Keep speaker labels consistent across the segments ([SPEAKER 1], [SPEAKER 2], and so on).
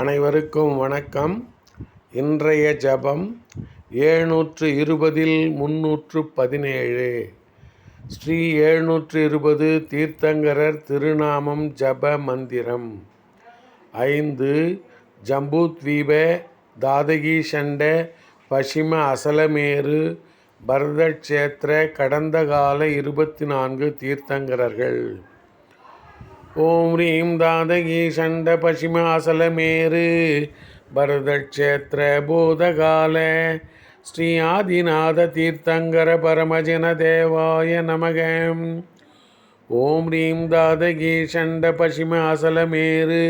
[SPEAKER 1] அனைவருக்கும் வணக்கம். இன்றைய ஜபம் ஏழ்நூற்று இருபதில் முன்னூற்று பதினேழு ஸ்ரீ ஏழ்நூற்று இருபது தீர்த்தங்கரர் திருநாமம் ஜப மந்திரம். ஐந்து ஜம்பூத்வீப தாதகீஷண்ட பசிம அசலமேரு பரதக்ஷேத்திர கடந்த கால இருபத்தி நான்கு தீர்த்தங்கரர்கள். ஓம் ரீம் தாதகி சண்ட பசிமாசலமேரு பரதக்ஷேத்திர பூதகால ஸ்ரீ ஆதிநாத தீர்த்தங்கர பரமஜன தேவாய நமக. ஓம் ரீம் தாதகி சண்ட பசிமாசலமேரு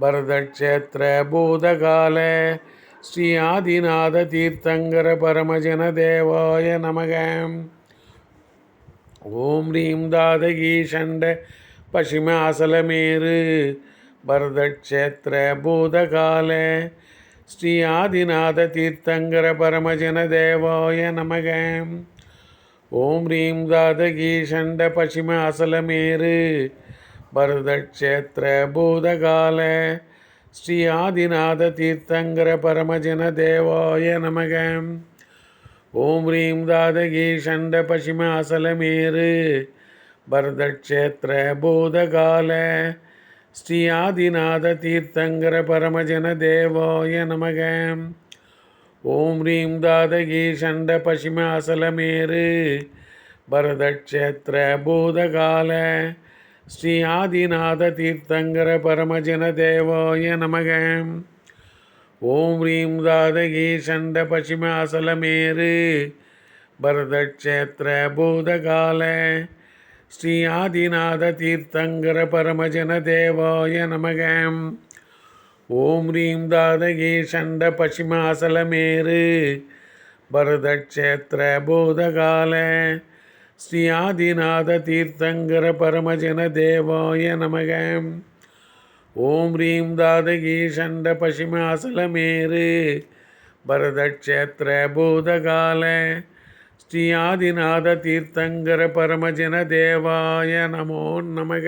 [SPEAKER 1] பரதக்ஷேத்திர பூதகால ஸ்ரீ ஆதிநாத தீர்த்தங்கர பரமஜன தேவாய நமக. ஓம் ரீம் தாதகி சண்ட பசிம அசலமேரு பரதக்ஷேத்திர பூதகால ஸ்ரீ ஆதிநாத தீர்த்தங்கர பரமஜன தேவாய நமக. ஓம் ரீம் தாதகி சண்ட பசிம அசலமேரு பரதக்ஷேத்திர பூதகால ஸ்ரீ ஆதிநாத தீர்த்தங்கர பரமஜன தேவாய நமக. ஓம் ரீம் தாதகி சண்ட பசிம அசலமேரு பரதக்ஷேத்திர பூதகால ஸ்ரீ ஆதிநாத தீர்த்தங்கர பரமஜன தேவாய நமக. ஓம் ரீம் தாதகி சண்ட பசிம அசலமேரு பரதக்ஷேத்திர பூதகால ஸ்ரீ ஆதிநாத தீர்த்தங்கர பரமஜன தேவாய நமக. ஓம் ரீம் தாதகி சண்ட பசிம அசலமேரு பரதக்ஷேத்திர பூதகால ஸ்ரீ ஆதிநாத தீர்த்தங்கர பரமஜன தேவாய நமக. ஓம் ரீம் தாதகே சண்ட பசிமாசலமேரு பரதக்ஷேத்திர போதகால. ஸ்ரீ ஆதிநாத தீர்த்தங்கர பரமஜன தேவாய நமக. ஓம் ரீம் தாதகே சண்ட பசிமாசலமேரு பரதக்ஷேத்திர போதகால. ஸ்ரீயாதிநாத தீர்த்தங்கர பரமஜன தேவாய நமோ நமக.